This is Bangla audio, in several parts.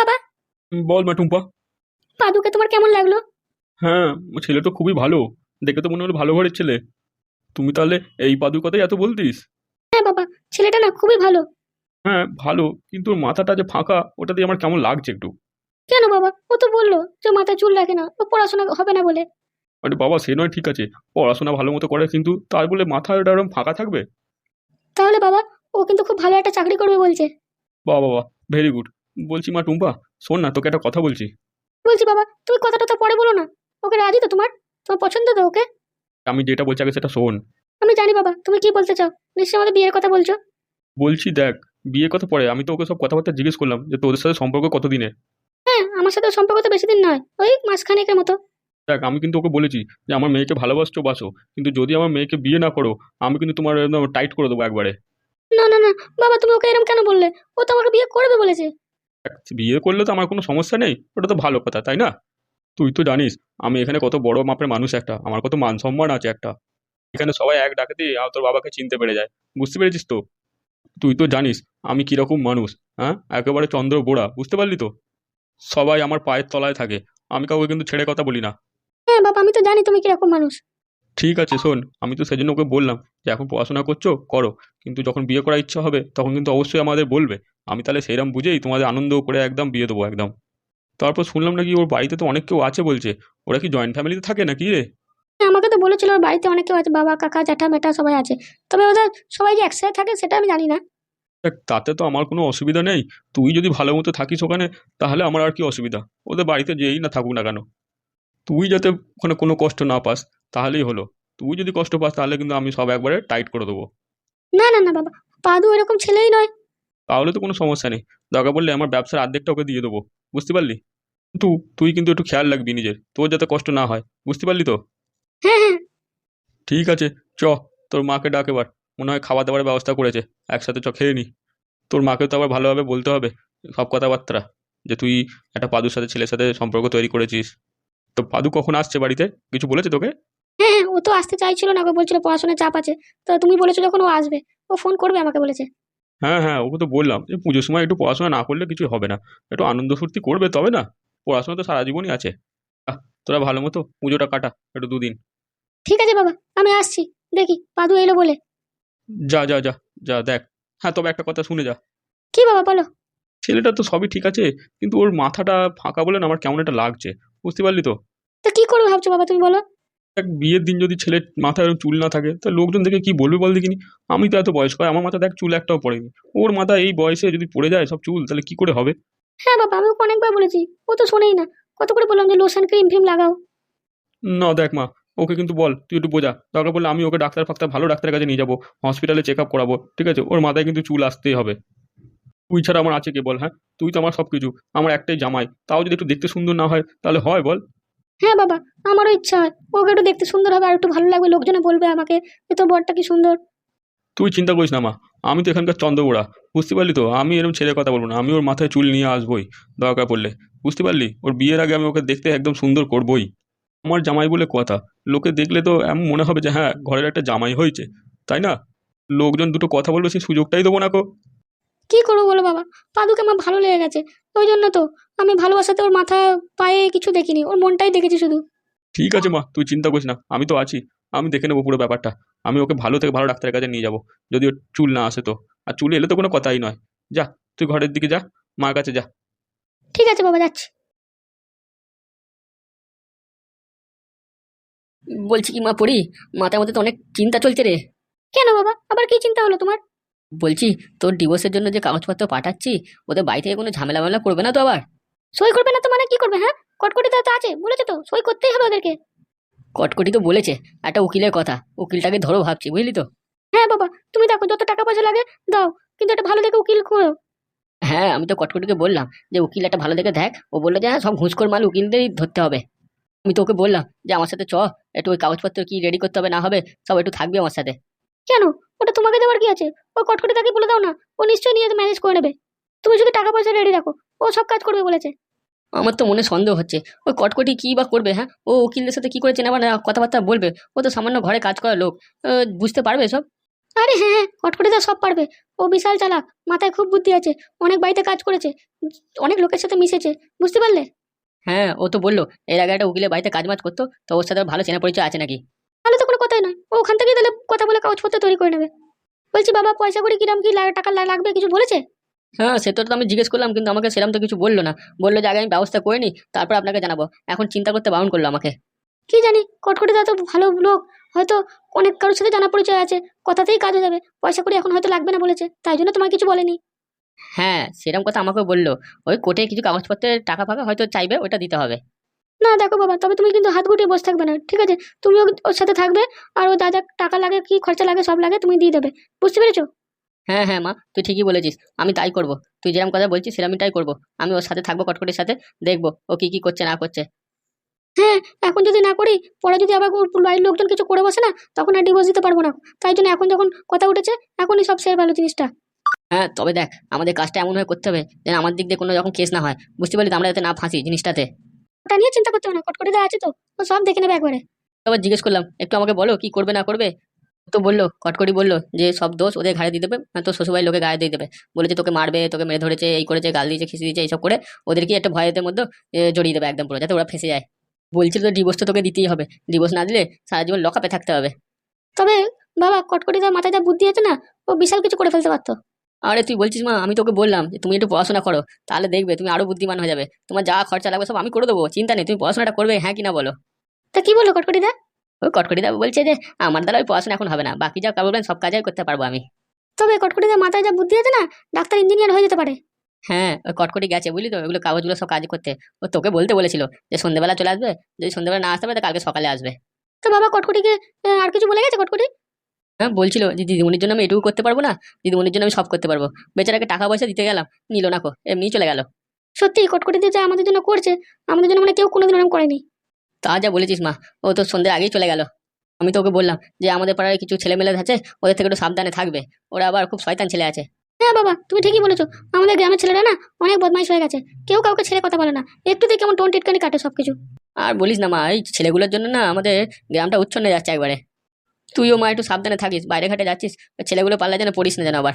বাবা? বল মা টুম্পা। পাদুকে তোমার কেমন লাগল? হ্যাঁ ছেলে তো খুবই ভালো। দেখে তো মনে হলো ভালো ঘরের ছেলে। তুমি তাহলে এই পাদুর কথাই এত বলতিস? হ্যাঁ বাবা ছেলেটা না খুবই ভালো। হ্যাঁ ভালো কিন্তু ওর মাথাটা যে ফাঁকা ওটা দিয়ে আমার কেমন লাগছে একটু। কেন বাবা? ও তো বলল যে মাথায় চুল রাখে না ও পড়াশোনা হবে না বলে। আরে বাবা সে নয় ঠিক আছে। পড়াশোনা ভালো মতো করে কিন্তু তার বলে মাথাটা এরকম ফাঁকা থাকবে? তাহলে বাবা ও কিন্তু খুব ভালো একটা চাকরি করবে বলছে। বাবা বাবা ভেরি গুড বলছি মা টুম্পা শোন না তোকে একটা কথা বলছি। বলছি বাবা তুমি কথাটা তো পরে বলো না। ওকে রাজি তো তোমার? তোমার পছন্দ তো ওকে? আমি যেটা বলছি আগে সেটা শোন। আমি জানি বাবা তুমি কি বলতে চাও? নিশ্চয়ই আমাদের বিয়ের কথা বলছো। বলছি দেখ বিয়ের কথা পরে আমি তো ওকে সব কথাবার্তা জিজ্ঞেস করলাম যে তোদের সাথে সম্পর্ক কতদিনের হ্যাঁ আমার সাথে সম্পর্ক তো বেশি দিন নয় ওই মাসখানেকের মতো। দেখ আমি কিন্তু ওকে বলেছি যে আমার মেয়েকে ভালোবাসছো বাসো। কিন্তু যদি আমার মেয়েকে বিয়ে না করো আমি কিন্তু তোমার টাইট করে দেবো একবারে। না না না বাবা তুমি ওকে এরকম কেন বললে? ও তো আমাকে বিয়ে করবে বলেছে। বিয়ে করলে তো আমার কোনো সমস্যা নেই, ওটা তো ভালো কথা, তাই না? তুই তো জানিস, আমি এখানে কত বড় মাপের মানুষ একটা, আমার কত মান সম্মান আছে একটা। এখানে সবাই এক ডাকাতেই তোর বাবাকে চিনতে পেরে যায়, বুঝতে পেরেছিস তো? তুই তো জানিস, আমি কীরকম মানুষ হ্যাঁ? একেবারে চন্দ্র বোড়া, বুঝতে পারলি তো? সবাই আমার পায়ের তলায় থাকে, আমি কাউকে কিন্তু ছেড়ে কথা বলি না। হ্যাঁ বাবা, আমি তো জানি তুমি কীরকম মানুষ। ঠিক আছে শোন আমি তো সেজন্য ওকে বললাম যে এখন পড়াশোনা করছ করো। কিন্তু যখন বিয়ে করার ইচ্ছা হবে তখন কিন্তু অবশ্যই আমাদের বলবে। আমি তাহলে সেইরকম বুঝেই তোমাদের আনন্দ করে একদম বিয়ে দেবো একদম। তারপর শুনলাম নাকি ওর বাড়িতে তো অনেক কেউ আছে বলছে। ওরা কি জয়েন্ট ফ্যামিলিতে থাকে নাকি রে? হ্যাঁ, আমাকে তো বলেছিল ওর বাড়িতে অনেক কেউ আছে বাবা কাকা জ্যাঠা মেটা সবাই আছে। তবে ওদের সবাই যে একসাথে থাকে সেটা আমি জানি না। দেখ তাতে তো আমার কোনো অসুবিধা নেই। তুই যদি ভালো মতো থাকিস ওখানে তাহলে আমার আর কি অসুবিধা? ওদের বাড়িতে যেই না থাকুক না কেন। তুই যাতে ওখানে কোনো কষ্ট না পাস তাহলেই হলো। তুই যদি কষ্ট পাস তাহলে কিন্তু আমি সব একবারে টাইট করে দেবো। না না না বাবা পাদু এরকম ছেলেই নয়। তাহলে তো কোনো সমস্যা নেই। দরকার পড়লে আমার ব্যবসার অর্ধেকটা ওকে দিয়ে দেবো। বুঝতে পারলি? কিন্তু তুই কিন্তু একটু খেয়াল রাখবি নিজের। তোর যাতে কষ্ট না হয়। বুঝতে পারলি তো? হ্যাঁ হ্যাঁ। ঠিক আছে চ তোর মাকে ডাক এবার। মনে হয় খাওয়া দাওয়ার ব্যবস্থা করেছে। একসাথে চ খেয়ে নি। তোর মাকে তো আবার ভালোভাবে বলতে হবে সব কথাবার্তা যে তুই একটা পাদুর সাথে ছেলের সাথে সম্পর্ক তৈরি করেছিস। তো পাদু কখন আসছে বাড়িতে? কিছু বলেছে তোকে? হ্যাঁ হ্যাঁ ও তো আসতে চাইছিল না ওকে বলছিল পড়াশোনার চাপ আছে। তো তুমি বলেছ যখন ও আসবে ও ফোন করবে আমাকে বলেছে। হ্যাঁ হ্যাঁ ওকে তো বললাম যে পুজোর সময় একটু পড়াশোনা না করলে কিছু হবে না। একটু আনন্দ ফুর্তি করবে তবে না পড়াশোনা তো সারা জীবনই আছে। আহ, তোরা ভালো মতো পুজোটা কাটা একটু দুদিন। ঠিক আছে বাবা আমি আসছি দেখি পাদু এলো বলে। যা যা যা যা দেখ। হ্যাঁ তবে একটা কথা শুনে যা। কি বাবা বলো। ছেলেটা তো সবই ঠিক আছে কিন্তু ওর মাথাটা ফাঁকা বলে না আমার কেমন একটা লাগছে বুঝতে পারলি তো? তা কি করবে ভাবছ বাবা তুমি বলো। দেখ বিয়ের দিন যদি ছেলের মাথায় এরকম চুল না থাকে তা লোকজন দেখে কি বলবে বল দেখিনি? আমি তো এত বয়স্ক আমার মাথা দেখ চুল একটাও পড়েনি। ওর মাথা এই বয়সে যদি পড়ে যায় সব চুল তাহলে কি করে হবে? হ্যাঁ বাবা আমি ওকে অনেকবার বলেছি ও তো শোনেই না। কত করে বললাম যে লোশন ক্রিম ফ্রিম লাগাও। না দেখ মা ওকে কিন্তু বল তুই একটু বোঝা। দরকার পড়লে আমি ওকে ডাক্তার ফাক্তার ভালো ডাক্তারের কাছে নিয়ে যাব হসপিটালে চেক আপ করাবো ঠিক আছে? ওর মাথায় কিন্তু চুল আসতেই হবে। তুই ছাড়া আমার আছে কে বল হ্যাঁ? তুই তো আমার সব কিছু আমার একটাই জামাই। তাও যদি একটু দেখতে সুন্দর না হয় তাহলে হয় বল। হ্যাঁ বাবা আমারও ইচ্ছা হয়। ওকে একটু দেখতে সুন্দর হবে আর একটু ভালো লাগবে লোকজনে বলবে আমাকে এ তো বরটা কি সুন্দর। তুই চিন্তা করিস না মা আমি তো এখানকার চন্দ্রবোড়া বুঝতে পারলি তো? আমি এরকম ছেলে কথা বলব না আমি ওর মাথায় চুল নিয়ে আসবোই দরকার পড়লে বুঝতে পারলি? ওর বিয়ের আগে আমি ওকে দেখতে একদম সুন্দর করবোই। আমার জামাই বলে কথা লোকে দেখলে তো এমন মনে হবে যে হ্যাঁ ঘরের একটা জামাই হয়েছে তাই না? লোকজন দুটো কথা বলবে সেই সুযোগটাই দেবো না কো। কি করব বলো বাবা পাদুকে আমার ভালো লেগে গেছে ওই জন্য তো। আমি ভালোবাসাতে ওর মাথা পায়ে কিছু দেখিনি ওর মনটাই দেখেছি শুধু। ঠিক আছে মা তুই চিন্তা করিস না আমি তো আছি আমি দেখে নেব পুরো ব্যাপারটা। আমি ওকে ভালো থেকে ভালো ডাক্তারের কাছে নিয়ে যাব যদি ওর চুল না আসে তো। আর চুল এলে তো কোনো কথাই নয়। যা তুই ঘরের দিকে যা মার কাছে যা। ঠিক আছে বাবা যাচ্ছি। বলছি কি মা পড়ি? মাথার মধ্যে তো অনেক চিন্তা চলছে রে। কেন বাবা? আবার কি চিন্তা হলো তোমার? বলছি তোর ডিভোর্সের জন্য যে কাগজপত্র পাঠাচ্ছি ওদের বাড়ি থেকে কোনো ঝামেলা করবে না তো আবার? সই করবে না তো মানে কি করবে হ্যাঁ? কটকটি তো আছে বলেছে তো সই করতেই হবে ওদেরকে। কটকটি তো বলেছে একটা উকিলের কথা উকিলটাকে ধরো ভাবছি বুঝলি তো? হ্যাঁ বাবা তুমি দেখো যত টাকা পয়সা লাগে দাও কিন্তু একটা ভালো দেখে উকিল করো হ্যাঁ আমি তো কটকটিকে বললাম যে উকিল একটা ভালো দেখে দেখ ও বলল যে হ্যাঁ সব ঘুষখোর মাল উকিলদেরই ধরতে হবে। আমি তো ওকে বললাম যে আমার সাথে চ একটু ওই কাগজপত্র কি রেডি করতে হবে না হবে সব একটু থাকবে আমার সাথে। কেন? ওটা তোমাকে দেওয়ার কি আছে? ও কটকটি তাকে বলে দাও না ও নিশ্চয়ই নিয়ে ম্যানেজ করে নেবে। তুমি শুধু টাকা পয়সা রেডি রাখো। ও সব কাজ করবে বলেছে। আমার তো মনে সন্দেহ হচ্ছে। ওই কটকটি কি বা করবে হ্যাঁ? ও উকিলদের সাথে কি করে চেনা না কথাবার্তা বলবে? ও তো সামান্য ঘরে কাজ করা লোক। বুঝতে পারবে সব আরে হ্যাঁ হ্যাঁ কটকটিদা সব পারবে। ও বিশাল চালাক মাথায় খুব বুদ্ধি আছে। অনেক বাড়িতে কাজ করেছে। অনেক লোকের সাথে মিশেছে। বুঝতে পারলে? হ্যাঁ ও তো বলল এর আগে একটা উকিলের বাড়িতে কাজ মাজ করতো তো ওর সাথে ভালো চেনা পরিচয় আছে নাকি? তাহলে তো কোনো কথাই নয়। ও ওখান থেকেই তাহলে কথা বলে কাগজপত্র তৈরি করে নেবে। বলছি বাবা পয়সা করে কিরম কি টাকা লাগবে? কিছু বলেছে? হ্যাঁ সেটা তো আমি জিজ্ঞেস করলাম কিন্তু আমাকে সেরকম তো কিছু বলল না। বলল যে আগে আমি ব্যবস্থা করে নিই তারপর আপনাকে জানাব। এখন চিন্তা করতে বারণ করল আমাকে। কি জানি কটকটিদা তো ভালো লোক হয়তো অনেক কারোর সাথে জানা পরিচয় আছে কথাতেই কাজ হয়ে যাবে। পয়সা করে এখন হয়তো লাগবে না বলেছে তাই জন্য তোমার কিছু বলেনি। হ্যাঁ সেরকম কথা আমাকে বলল। ওই কোর্টে কিছু কাগজপত্রের টাকা ফাঁকা হয়তো চাইবে ওটা দিতে হবে। না দেখো বাবা তবে তুমি কিন্তু হাত গুটিয়ে বসে থাকবে না ঠিক আছে? তুমিও ওর সাথে থাকবে আর ও যা যা টাকা লাগে কি খরচা লাগে সব লাগে তুমি দিয়ে দেবে। বুঝতে পেরেছ? হ্যাঁ হ্যাঁ মা তুই ঠিকই বলেছিস। আমি তাই করব। তুই যেরকম কথা বলছিস সেরকমই তাই করব। আমি ওর সাথে থাকব কটকটির সাথে দেখব ও কি কি করছে না করছে। হ্যাঁ এখন যদি না করি পরে যদি আবার বাড়ির লোকজন কিছু করে বসে না তখন আর ডিভোর্স দিতে পারব না। তাই জন্য এখন যখন কথা উঠেছে এখনই সব শেয়ার ভালো জিনিসটা। হ্যাঁ তবে দেখ আমাদের কাজটা এমন হয়ে করতে হবে যেন আমার দিক দিয়ে কোনো রকম কেস না হয়। বুঝতে পারলি তো আমরা যাতে না ফাঁসি জিনিসটাতে। ওটা নিয়ে চিন্তা করতে হবে না কটকটিদা আছে তো ও সব দেখে নেবে একবারে। তবে জিজ্ঞেস করলাম একটু আমাকে বলো কি করবে না করবে? তো বলল, কটকটি বলল যে, সব দোষ ওদের ঘাড়ে দিয়ে দেবে মানে তোর শ্বশুরবাড়ির লোকে গায়ে দিয়ে দেবে। বলেছে, তোকে মারবে, তোকে মেরে ধরেছে, এই করেছে, গাল দিয়েছে খিসি দিয়েছে, এইসব করে ওদেরকে একটা ভয়ের মধ্যে জড়িয়ে দেবে একদম পুরো, যাতে ওরা ফেসে যায়। বলছিল তো ডিভোর্স তো তোকে দিতেই হবে। ডিভোর্স না দিলে সারা জীবন লকআপে থাকতে হবে। তবে বাবা কটকটিদার মাথায় যা বুদ্ধি আছে না, ও বিশাল কিছু করে ফেলতে পারতো। আরে তুই বলছিস মা, আমি তোকে বললাম যে, তুমি একটু পড়াশোনা করো, তাহলে দেখবে তুমি আরও বুদ্ধিমান হয়ে যাবে। তোমার যা খরচা লাগবে সব আমি করে দেবো, চিন্তা নেই, তুমি পড়াশোনাটা করবে হ্যাঁ কি না বলো? তা কি বলো বলল কটকটিদা ওই কটকটি দা বলছে যে, আমার দ্বারা ওই পড়াশোনা এখন হবে না। বাকি যা করবেন সব কাজই করতে পারব আমি। তবে কটকটিদার মাথায় যা বুদ্ধি আছে না, ডাক্তার, ইঞ্জিনিয়ার হয়ে যেতে পারে। হ্যাঁ ওই কটকটি গেছে বুঝলি তো, ওগুলো কাগজগুলো সব কাজ করতে। ও তোকে বলতে বলেছিল যে সন্ধ্যেবেলা চলে আসবে, যদি সন্ধ্যেবেলা না আসতে পারে কালকে সকালে আসবে। তো বাবা, কটকটিকে আর কিছু বলে গেছে কটকটি? হ্যাঁ বলছিল যে, দিদিমণির জন্য আমি এটুকু করতে পারব না, দিদিমণির জন্য আমি সব করতে পারব। বেচারাকে টাকা পয়সা দিতে গেলাম, নিল না কো এমনি চলে গেল। সত্যি কটকটিতে যা আমাদের জন্য করছে, আমাদের জন্য মানে কেউ কোনোদিন ওরকম করেনি। তা যা বলেছিস মা। ও তো সন্ধ্যের আগেই চলে গেল। আমি তো ওকে বললাম যে আমাদের পাড়ায় কিছু ছেলেমেলে আছে, ওদের থেকে একটু সাবধানে থাকবে। ওরা আবার খুব শয়তান ছেলে আছে। হ্যাঁ বাবা, তুমি ঠিকই বলেছ। আমাদের গ্রামের ছেলেরা না অনেক বদমাইশ হয়ে গেছে। কেউ কাউকে ছেড়ে কথা বলে না। একটুতেই কেমন টোন টিটকানি কাটে সবকিছু। আর বলিস না মা, এই ছেলেগুলোর জন্য না আমাদের গ্রামটা উচ্ছন্নে যাচ্ছে একবারে। তুইও মা একটু সাবধানে থাকিস, বাইরে ঘাটে যাচ্ছিস ছেলেগুলো পাল্লা যেন পড়িস না যেন আবার।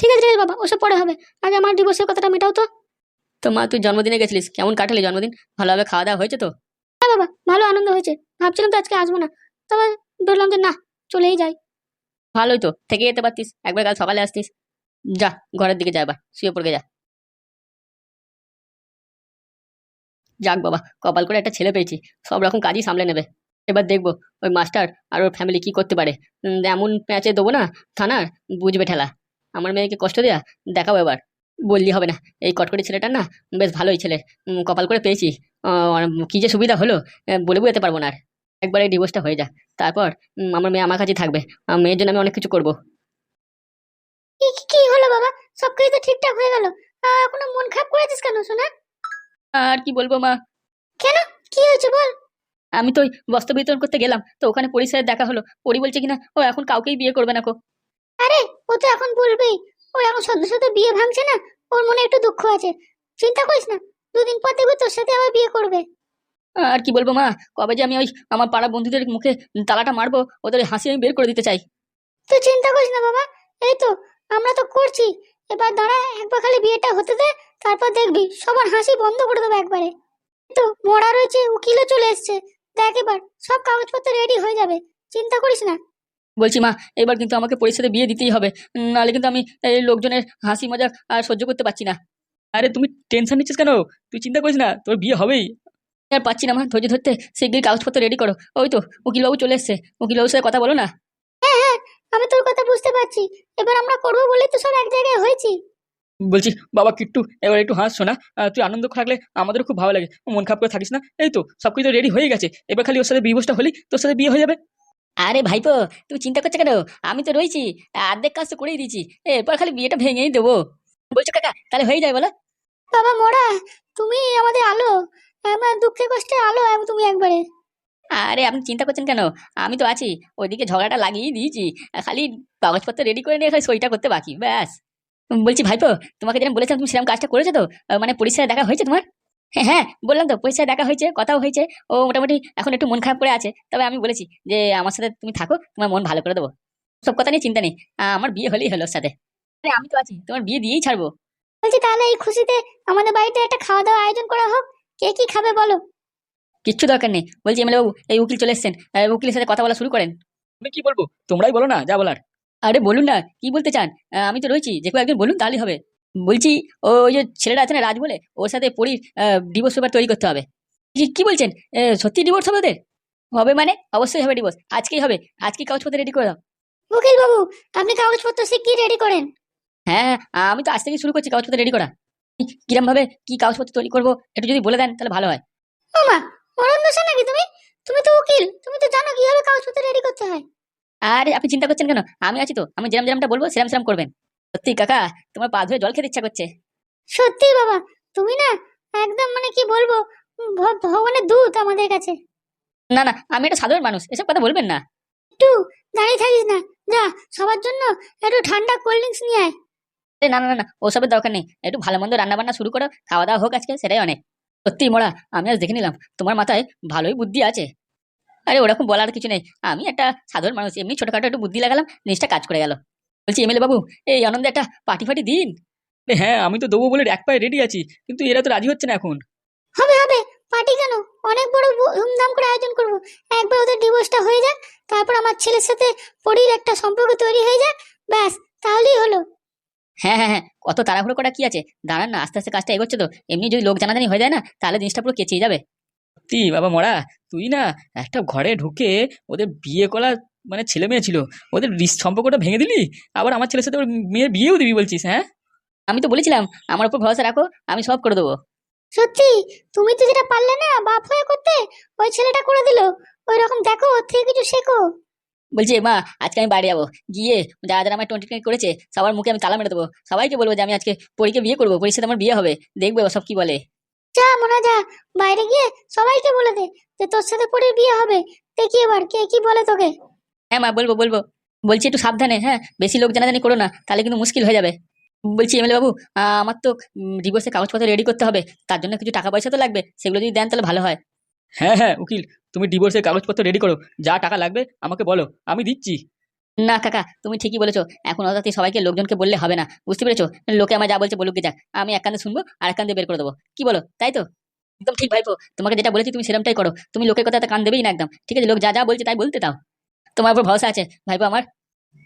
ঠিক আছে ঠিক আছে বাবা, ওসব পরে হবে। আগে আমার ডিভোর্সের কথাটা মেটাও তো। তো মা, তুই জন্মদিনে গেছিলিস, কেমন কাটালি জন্মদিন? ভালোভাবে খাওয়া দাওয়া হয়েছে তো? হ্যাঁ বাবা, ভালো আনন্দ হয়েছে। ভাবছিলাম তো আজকে আসব না। তবে বললাম যে না, চলেই যাই। ভালোই তো, থেকে যেতে পারতিস। একবার কাল সকালে আসতিস। যা, ঘরের দিকে যা এবার, শুয়ে পড়ে যা। যাক বাবা, কপাল করে একটা ছেলে পেয়েছি। সব রকম কাজই সামলে নেবে। এবার দেখব ওই মাস্টার আর ওর ফ্যামিলি কি করতে পারে। এমন প্যাঁচে দেবো না, থানার, বুঝবে ঠেলা। আমার মেয়েকে কষ্ট দেয়া, দেখাও এবার। বললি হবে না, এই কটকটি ছেলেটা না, বেশ ভালোই ছেলে। কপাল করে পেয়েছি। কি যে সুবিধা হলো বলে বুঝতে পারব না আর। একবার এই ডিভোর্সটা হয়ে যা। তারপর আমার মেয়ে আমার কাছে থাকবে। আমার মেয়ের জন্য আমি অনেক কিছু করব। কি হলো বাবা? সবকিছু তো ঠিকঠাক হয়ে গেল। এখনও মন খারাপ করেছিস কেন শোনা আর কি বলব মা? কেন? কি হয়েছে বল? আমি তো বস্ত্র বিতরণ করতে গেলাম। তো ওখানে পরিচয়ের দেখা হলো। পরি বলছে কিনা ও এখন কাউকেই বিয়ে করবে না কো। আরে ও তো এখন বলবেই। ও এখন সদ্য সদ্য বিয়ে ভাঙছে না। ওর মনে একটু দুঃখ আছে। চিন্তা করিস না। দুদিন পর দেখবি তোর সাথে আবার বিয়ে করবে। আর কি বলব মা? কবে যে আমি ওই আমার পাড়া বন্ধুদের মুখে তালাটা মারবো ওদের হাসি আমি বের করে দিতে চাই। তুই চিন্তা করিস না বাবা। এই তো আমরা তো করছি। এবার দাঁড়া একবার খালি বিয়েটা হতে দে তারপর দেখবি সবার হাসি বন্ধ করে দেবো একবারে। তো মরা রয়েছে উকিলও চলে এসছে। দেখ এবার সব কাগজপত্র রেডি হয়ে যাবে। চিন্তা করিস না। বলছি মা এবার কিন্তু আমাকে পরিস্থিতি বিয়ে দিতেই হবে। নাহলে কিন্তু আমি এই লোকজনের হাসি মজা আর সহ্য করতে পারছি না। আরে তুমি টেনশন নিচ্ছিস কেন? তুই চিন্তা করিস না তোর বিয়ে হবেই। আর পাচ্ছি না মা ধৈর্য ধরতে। শিগগির কাগজপত্র রেডি করো। ওই তো উকিলবাবু চলে এসছে। উকিলবাবুর সাথে কথা বলো না। হ্যাঁ হ্যাঁ আমি তোর কথা বুঝতে পারছি। এবার আমরা করব বলেই তো সব এক জায়গায় হয়েছি। বলছি বাবা কিট্টু এবার একটু হাস শোনা। আহ, তুই আনন্দ থাকলে আমাদেরও খুব ভালো লাগে। মন খারাপ করে থাকিস না? এই তো সবকিছু রেডি হয়ে গেছে। এবার খালি ওর সাথে বিবসটা হলি তোর সাথে বিয়ে হয়ে যাবে। আরে ভাইপো তুমি চিন্তা করছ কেন? আমি তো রয়েছি। অর্ধেক কাজ তো করেই দিয়েছি। এরপর খালি বিয়েটা ভেঙেই দেবো। বলছো কাকা তাহলে হয়ে যায় বলো। বাবা মোড়া তুমি আমাদের আলো। আমার দুঃখে কষ্টে আলো তুমি একবারে। আরে, আপনি চিন্তা করছেন কেন? আমি তো আছি। ওইদিকে ঝগড়াটা লাগিয়ে দিয়েছি। খালি কাগজপত্র রেডি করে নিয়ে খালি সইটা করতে বাকি, ব্যাস। বলছি, ভাইপো, তোমাকে যেন বলেছিলাম তুমি সেরকম কাজটা করেছ তো? মানে পরিচয় দেখা হয়েছে তোমার? হ্যাঁ হ্যাঁ বললাম তো পরিচয় দেখা হয়েছে, কথাও হয়েছে। ও মোটামুটি এখন একটু মন খারাপ করে আছে। তবে আমি বলেছি যে, আমার সাথে তুমি থাকো, তোমার মন ভালো করে দেবো। সব কথা নিয়ে চিন্তা নেই। আমার বিয়ে হলেই হলো ওর সাথে। আরে, আমি তো আছি, তোমার বিয়ে দিয়েই ছাড়বো। বলছি তাহলে এই খুশিতে আমাদের বাড়িতে একটা খাওয়া দাওয়া আয়োজন করা হোক। কে কি খাবে বলো? কিচ্ছু দরকার নেই। বলছি এমএলএ বাবু এই উকিল চলে এসেছেন। আহ, উকিলের সাথে কথা বলা শুরু করেন। আমি কি বলব? তোমরাই বলো না যা বলার। আরে বলুন না কি বলতে চান? আহ, আমি তো রয়েছি যে কেউ একজন বলুন তাহলেই হবে। বলছি ও ওই যে ছেলেটা আছে না রাজ বলে ওর সাথে পরির ডিভোর্স পেপার তৈরি করতে হবে। কি- কি বলছেন? এ, সত্যি ডিভোর্স হবে ওদের? হবে মানে? অবশ্যই হবে ডিভোর্স আজকেই হবে। আজকে কাগজপত্র রেডি করে দাও। উকিল বাবু আপনি কাগজপত্র শিগগির রেডি করেন। হ্যাঁ আমি তো আজ থেকে শুরু করছি কাগজপত্র রেডি করা। কিরম ভাবে কি কাগজপত্র তৈরি করব একটু যদি বলে দেন তাহলে ভালো হয়। ওমা অরণ্য নাকি তুমি? তুমি তো উকিল তুমি তো জানো কীভাবে কাগজপত্র রেডি করতে হয়। আরে আপনি চিন্তা করছেন কেন? আমি আছি তো আমি যেরাম যেরামটা বলব সেরাম সেরাম করবেন। সত্যি কাকা তোমার পা ধুয়ে জল খেতে ইচ্ছা করছে। সত্যি বাবা তুমি না একদম মানে কি বলব ভগবানের দূত আমাদের কাছে। না না আমি একটা সাধারণ মানুষ এসব কথা বলবেন না। একটু দাঁড়িয়ে থাকিস না যা সবার জন্য একটু ঠান্ডা কোল্ড ড্রিঙ্কস নিয়ে আয়। আরে না না না, না ওসবের দরকার নেই। একটু ভালো মন্দ রান্না বান্না শুরু করো খাওয়া দাওয়া হোক আজকে সেটাই অনেক। সত্যি মোড়া আমি আজ দেখে নিলাম তোমার মাথায় ভালোই বুদ্ধি আছে। আরে ওরকম বলার কিছু নেই আমি একটা সাধারণ মানুষ এমনি ছোটখাটো একটু বুদ্ধি লাগালাম জিনিসটা কাজ করে গেল। বলছি এমএলএ বাবু এই আনন্দে একটা পার্টি ফাটি দিন। হ্যাঁ আমি তো দেবো বলে এক পায়ে রেডি আছি কিন্তু এরা তো রাজি হচ্ছে না এখন। হবে হবে পার্টি কেন? অনেক বড় ধুমধাম করে আয়োজন করব। একবার ওদের ডিভোর্সটা হয়ে যাক তারপর আমার ছেলের সাথে পরির একটা সম্পর্ক তৈরি হয়ে যাক ব্যাস তাহলেই হলো। হ্যাঁ হ্যাঁ হ্যাঁ অত তাড়াহুড়ো করা কি আছে? দাঁড়ান না, আস্তে আস্তে কাজটা এগোচ্ছে তো। এমনি যদি লোক জানাজানি হয়ে যায় না, তাহলে জিনিসটা পুরো কেচিয়ে যাবে। সত্যি, বাবা মরা, তুই না একটা ঘরে ঢুকে ওদের বিয়ে করা মানে ছেলে মেয়ে ছিল, ওদের সম্পর্কটা ভেঙে দিলি? আবার আমার ছেলের সাথে মেয়ের বিয়েও দিবি বলছিস হ্যাঁ? আমি তো বলেছিলাম, আমার উপর ভরসা রাখো, আমি সব করে দেবো। সত্যি? তুমি তো যেটা পারলে না, বাপ হয়ে করতে, ওই ছেলেটা করে দিল। ওই রকম দেখো, ওর থেকে কিছু শেখো। বলছি মা আজকে আমি বাড়ি যাব। গিয়ে যারা যারা আমার টোয়েন্টি টোয়েন্টি করেছে সবার মুখে আমি তালা মেরে দেবো। সবাইকে বলব যে আমি আজকে পরীকে বিয়ে করব পরীর সাথে আমার বিয়ে হবে। দেখবে সব কি বলে? যা মনে যা। বাইরে গিয়ে সবাইকে বলে দে যে তোর সাথে পরির বিয়ে হবে। দেখি এবার কে কি বলে তোকে। হ্যাঁ মা বলব বলব। বলছি একটু সাবধানে হ্যাঁ? বেশি লোক জানাজানি করো না তাহলে কিন্তু মুশকিল হয়ে যাবে। বলছি এমএলএ বাবু আমার তো ডিভোর্সের কাগজপত্র রেডি করতে হবে। তার জন্য কিছু টাকা পয়সা তো লাগবে। সেগুলো যদি দেন তাহলে ভালো হয়। হ্যাঁ হ্যাঁ উকিল, তুমি ডিভোর্সের কাগজপত্র রেডি করো। যা টাকা লাগবে, আমাকে বলো, আমি দিচ্ছি। না, কাকা, তুমি ঠিকই বলেছ। এখন হঠাৎ সবাইকে লোকজনকে বললে হবে না। বুঝতে পেরেছ? লোকে আমার যা বলছে বলুক যাক। আমি এক কান্দে শুনব আর এক বের করে দেবো। কি বলো, তাই তো? একদম ঠিক ভাইপো, তোমাকে যেটা বলেছি তুমি সেরকমটাই করো। তুমি লোকের কথা কান দেবেই না একদম। ঠিক আছে, লোক যা যা বলছে তাই বলতে দাও। তোমার উপর ভরসা আছে, ভাইপো আমার।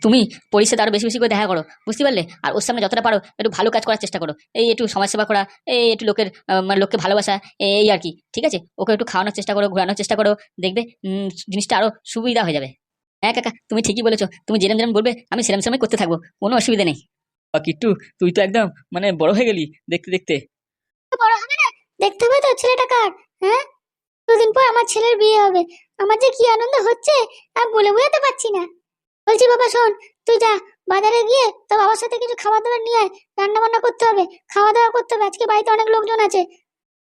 তুমি পরিষেবা আরও বেশি বেশি করে দেখা করো বুঝতে পারলে? আর ওর সামনে যতটা পারো একটু ভালো কাজ করার চেষ্টা করো। এই একটু সমাজসেবা করা এই একটু লোকের মানে লোককে ভালোবাসা এই আর কি ঠিক আছে? ওকে একটু খাওয়ানোর চেষ্টা করো ঘোরানোর চেষ্টা করো দেখবে জিনিসটা আরও সুবিধা হয়ে যাবে। হ্যাঁ কাকা তুমি ঠিকই বলেছ। তুমি যেরম যেরম বলবে আমি সেরম সেরমই করতে থাকব কোনো অসুবিধা নেই। বা কিট্টু তুই তো একদম মানে বড় হয়ে গেলি দেখতে দেখতে। বড় হবে না? দেখতে হবে তো ছেলেটা কার? হ্যাঁ? দুদিন পর আমার ছেলের বিয়ে হবে। আমার যে কি আনন্দ হচ্ছে আমি বলে বোঝাতে পারছি না। বলছি বাবা শোন তুই যা বাজারে গিয়ে তোর বাবার সাথে কিছু খাবার দাবার নিয়ে আয় রান্না বান্না করতে হবে খাওয়া দাওয়া করতে হবে আজকে বাড়িতে অনেক লোকজন আছে।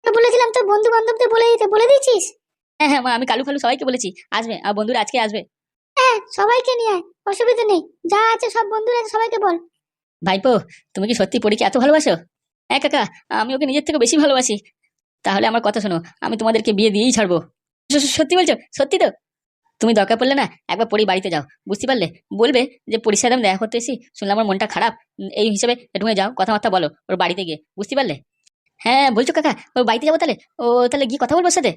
তো বলেছিলাম তোর বন্ধু বান্ধবদের বলে দিতে বলে দিয়েছিস? হ্যাঁ হ্যাঁ মা আমি কালু ফালু সবাইকে বলেছি আসবে আর বন্ধুরা আজকে আসবে। হ্যাঁ সবাইকে নিয়ে আয় অসুবিধা নেই যা আছে সব বন্ধুরা আছে সবাইকে বল। ভাইপো তুমি কি সত্যি পরীকে এত ভালোবাসো? হ্যাঁ কাকা আমি ওকে নিজের থেকে বেশি ভালোবাসি। তাহলে আমার কথা শোনো আমি তোমাদেরকে বিয়ে দিয়েই ছাড়বো। সত্যি বলছো? সত্যি তো? তুমি দরকার পড়লে না একবার পরি বাড়িতে যাও। বুঝতে পারলে? বলবে যে, পরিষ্কার আমি দেখা করতে এসি শুনলাম আমার মনটা খারাপ। এই হিসেবে একটু যাও, কথাবার্তা বলো ওর বাড়িতে গিয়ে। বুঝতে পারলে? হ্যাঁ বলছো কাকা ওর বাড়িতে যাব তাহলে? ও তাহলে গিয়ে কথা বলব সাথে?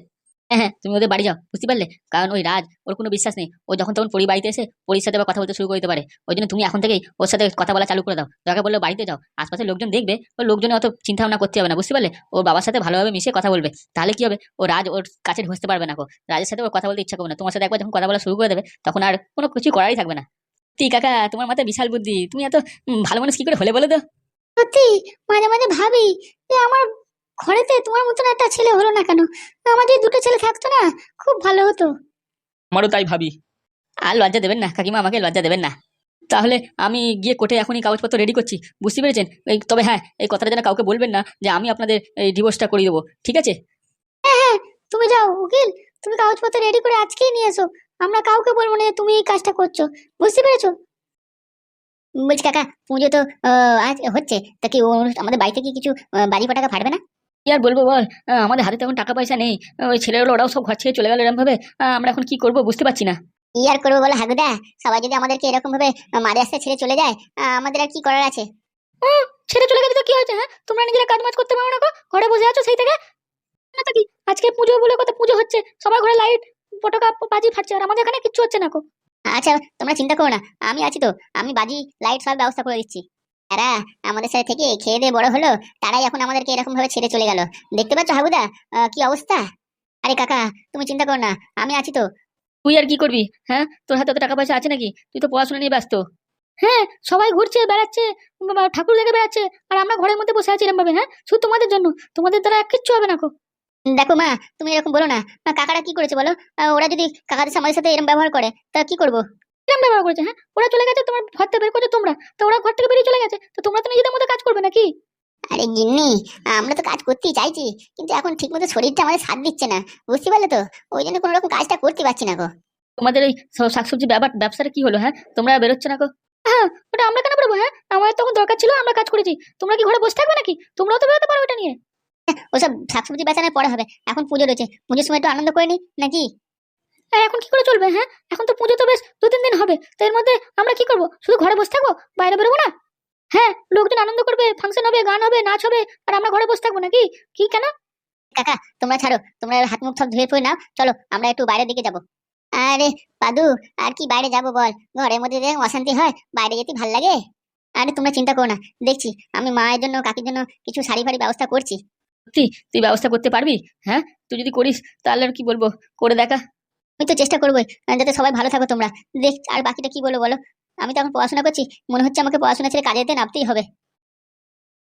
হ্যাঁ হ্যাঁ তুমি ওদের বাড়ি যাও, বুঝতে পারলে? কারণ ওই রাজ, ওর কোনো বিশ্বাস নেই। ও যখন তখন পরি বাড়িতে এসে পরির সাথে কথা বলতে শুরু করতে পারে। ওই জন্য তুমি এখন থেকেই ওর সাথে কথা বলা চালু করে দাও। দরকার বললে বাড়িতে যাও। আশপাশের লোকজন দেখবে, ওর লোকজনে অত চিন্তা ভাবনা করতে হবে না, বুঝতে পারলে? ওর বাবার সাথে ভালোভাবে মিশে কথা বলবে। তাহলে কি হবে? ও রাজ ওর কাছে ঢুসতে পারবে না রাজের সাথে ওর কথা বলতে ইচ্ছা করবে না। তোমার সাথে একবার যখন কথা বলা শুরু করে দেবে, তখন আর কোনো কিছু করারই থাকবে না। ঠিক কাকা, তোমার মাথায় বিশাল বুদ্ধি। তুমি এত ভালো মানুষ কি করে হলে বলো তো? সত্যি? মাঝে মাঝে ভাবি যে আমার ঘরেতে তোমার মতন একটা ছেলে হলো না কেন? যদি দুটো ছেলে থাকতো না খুব ভালো হতো। আমারও তাই ভাবি। আর লজ্জা দেবেন না কাকিমা আমাকে লজ্জা দেবেন না। তাহলে আমি গিয়ে কোর্টে এখনই কাগজপত্র রেডি করছি। বুঝতে পেরেছেন? এই তবে হ্যাঁ এই কথাটা যেন কাউকে বলবেন না যে আমি আপনাদের এই ডিভোর্সটা করিয়ে দেবো ঠিক আছে? হ্যাঁ হ্যাঁ তুমি যাও উকিল। তুমি কাগজপত্র রেডি করে আজকেই নিয়ে এসো। আমরা কাউকে বলব না যে তুমি এই কাজটা করছ। বুঝতে পেরেছ? বলছি কাকা পুজো তো আজ হচ্ছে। তা কি আমাদের বাড়িতে কি কিছু বাড়ি পটাকা ফাটবে না? কি আর বলব বল? আমাদের হাতে তখন টাকা পয়সা নেই। ওই ছেলেগুলো ওরাও সব ঘর ছেড়ে চলে গেল এরকম ভাবে আমরা এখন কি করব বুঝতে পারছি না। কি আর করব বলো হাগুদা? সবাই যদি আমাদেরকে এরকম ভাবে মারে আসতে ছেড়ে চলে যায় আমাদের আর কি করার আছে? ছেড়ে চলে গেলে তো কি হয়েছে হ্যাঁ? তোমরা নিজেরা কাজ মাজ করতে পারো না ঘরে বসে আছো সেই থেকে? না তো কি? আজকে পুজো বলে কত পুজো হচ্ছে। সবার ঘরে লাইট পটাকা বাজি ফাটছে আর আমাদের এখানে কিচ্ছু হচ্ছে না গো। আচ্ছা তোমরা চিন্তা করো না। আমি আছি তো। আমি বাজি লাইট সব ব্যবস্থা করে দিচ্ছি। এরা আমাদের সাথে থেকে খেয়ে দিয়ে বড় হলো তারাই এখন আমাদেরকে এরকম ভাবে ছেড়ে চলে গেল। দেখতে পাচ্ছ আহ, কি অবস্থা? আরে কাকা তুমি চিন্তা করো না আমি আছি তো। তুই আর কি করবি? হ্যাঁ? তোর হাতে টাকা পয়সা আছে নাকি? তুই তো পড়াশোনা নিয়ে ব্যস্ত। হ্যাঁ সবাই ঘুরছে বেড়াচ্ছে ঠাকুর দেখে বেড়াচ্ছে আর আমরা ঘরের মধ্যে বসে আছি এরকম ভাবে হ্যাঁ? শুধু তোমাদের জন্য তোমাদের দ্বারা কিচ্ছু হবে না দেখো মা তুমি এরকম বলো না কাকারা কি করেছে বলো? ওরা যদি কাকাদের আমাদের সাথে এরকম ব্যবহার করে তা কি করব? ব্যবহার করেছে হ্যাঁ? ওরা চলে গেছে তোমার ঘর থেকে বের করেছে তোমরা। তো ওরা ঘর থেকে বেরিয়ে চলে গেছে। তো তোমরা তো নিজেদের মতো কাজ করবে নাকি? আরে গিন্নি আমরা তো কাজ করতেই চাইছি কিন্তু এখন শরীরটা আমাদের সাথ দিচ্ছে না বুঝতে পারলে তো? ওই জন্য কোনো রকম কাজটা করতে পারছি না গো। তোমাদের ওই শাকসবজি ব্যাপার ব্যবসাটা কি হলো হ্যাঁ? তোমরা বেরোচ্ছ না গো? হ্যাঁ ওটা আমরা কেন পারব হ্যাঁ? আমাদের তখন দরকার ছিল আমরা কাজ করেছি। তোমরা কি ঘরে বসে থাকবে নাকি? তোমরাও তো বেরোতে পারো ওটা নিয়ে। ওসব শাকসবজি বেচানোর পরে হবে এখন পুজো রয়েছে। পুজোর সময় একটু আনন্দ করে নি নাকি? এখন কি করে চলবে হ্যাঁ? এখন তো পুজো তো বেশ দু তিন দিন হবে তো এর মধ্যে আমরা কি করব? শুধু ঘরে বসে থাকব? বাইরে বেরোবো না? হ্যাঁ লোকজন আনন্দ করবে ফাংশন হবে গান হবে নাচ হবে আর আমরা ঘরে বসে থাকব নাকি? কি কেন? কাকা তোমরা ছাড়ো তোমরা হাত মুখ সব ধুয়ে ফুয়ে নাও চলো আমরা একটু বাইরের দিকে যাব। আরে পাদু আর কি বাইরে যাব বল? ঘরের মধ্যে যে অশান্তি হয় বাইরে যেতে ভালো লাগে? আরে তোমরা চিন্তা করো না দেখছি আমি মায়ের জন্য কাকির জন্য কিছু শাড়ি ফাড়ি ব্যবস্থা করছি। তুই ব্যবস্থা করতে পারবি? হ্যাঁ? তুই যদি করিস তাহলে আর কি বলব? করে দেখা। আমি তো চেষ্টা করব যাতে সবাই ভালো থাকো তোমরা। দেখ, আর বাকিটা কি বলো বলো? আমি তো এখন পড়াশোনা করছি, মনে হচ্ছে আমাকে পড়াশোনা ছেড়ে কাজেতে নামতেই হবে।